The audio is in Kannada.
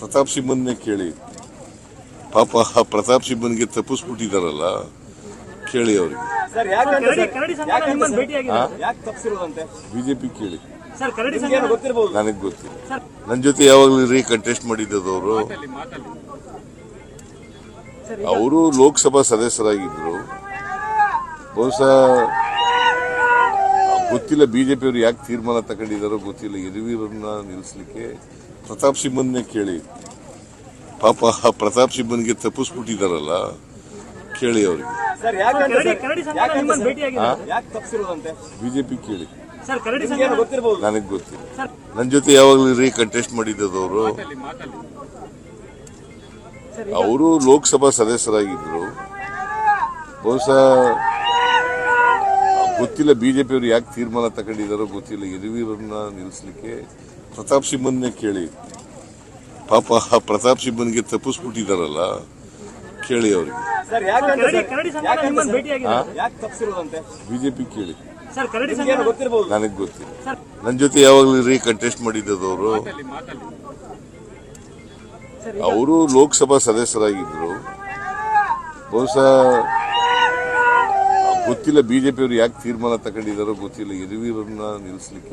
ಪ್ರತಾಪ್ ಸಿಂಹನ್ನೇ ಕೇಳಿ. ಪಾಪ ಆ ಪ್ರತಾಪ್ ಸಿಂಹನ್ಗೆ ತಪ್ಪಿಸ್ಬಿಟ್ಟಿದಾರಲ್ಲ ಕೇಳಿ ಅವ್ರಿಗೆ. ಬಿಜೆಪಿ ಕೇಳಿ. ಸರ್ ಕರಡಿ ಸಂಘ ನಿಮ್ಗೇನು ಗೊತ್ತಿರ್ಬೋದು. ನನಗೆ ಗೊತ್ತಿಲ್ಲ. ಸರ್. ನನ್ನ ಜೊತೆ ಯಾವಾಗಲೂ ರೀ ಕಂಟೆಸ್ಟ್ ಮಾಡಿದ್ದದವರು. ಸರ್ ಅವರು ಲೋಕಸಭಾ ಸದಸ್ಯರಾಗಿದ್ರು. ಬಹುಶಃ ಗೊತ್ತಿಲ್ಲ ಬಿಜೆಪಿ ಅವರು ಯಾಕೆ ತೀರ್ಮಾನ ತಗೊಂಡಿದ್ದಾರೋ ಗೊತ್ತಿಲ್ಲ. ಯದುವೀರನ್ನ ನಿಲ್ಲಿಸಲಿಕ್ಕೆ ಪ್ರತಾಪ್ ಸಿಂಹನ್ನೇ ಕೇಳಿ. ಪಾಪ ಪ್ರತಾಪ್ ಸಿಂಹನ್ಗೆ ತಪ್ಪಿಸ್ಬಿಟ್ಟಿದಾರಲ್ಲ ಕೇಳಿ ಅವ್ರಿಗೆ. ಬಿಜೆಪಿ ಕೇಳಿ. ನನಗೆ ಗೊತ್ತಿಲ್ಲ. ಸರ್. ನನ್ನ ಜೊತೆ ಯಾವಾಗಲೂ ರೀ ಕಂಟೆಸ್ಟ್ ಮಾಡಿದ್ದವರು. ಅವರು ಲೋಕಸಭಾ ಸದಸ್ಯರಾಗಿದ್ರು. ಬಹುಶಃ ಗೊತ್ತಿಲ್ಲ ಬಿಜೆಪಿ ಅವರು ಯಾಕೆ ತೀರ್ಮಾನ ತಗೊಂಡಿದ್ದಾರೋ ಗೊತ್ತಿಲ್ಲ. ಯದುವೀರನ್ನ ನಿಲ್ಲಿಸಲಿಕ್ಕೆ ಪ್ರತಾಪ್ ಸಿಂಹನ್ನೇ ಕೇಳಿ. ಪಾಪ ಆ ಪ್ರತಾಪ್ ಸಿಂಹನ್ಗೆ ತಪ್ಪಿಸ್ಬಿಟ್ಟಿದಾರಲ್ಲ ಕೇಳಿ ಅವ್ರಿಗೆ. ಬಿಜೆಪಿ ಕೇಳಿ. ನನಗೆ ಗೊತ್ತಿಲ್ಲ. ಸರ್ ನನ್ನ ಜೊತೆ ಯಾವಾಗಲೂ ರೀ ಕಂಟೆಸ್ಟ್ ಮಾಡಿದ್ದವರು ಅವರು ಲೋಕಸಭಾ ಸದಸ್ಯರಾಗಿದ್ರು. ಬಹುಶಃ ಗೊತ್ತಿಲ್ಲ ಬಿಜೆಪಿ ಅವರು ಯಾಕೆ ತೀರ್ಮಾನ ತಗೊಂಡಿದಾರೋ ಗೊತ್ತಿಲ್ಲ. ಯದುವೀರನ್ನ ನಿಲ್ಲಿಸಲಿಕ್ಕೆ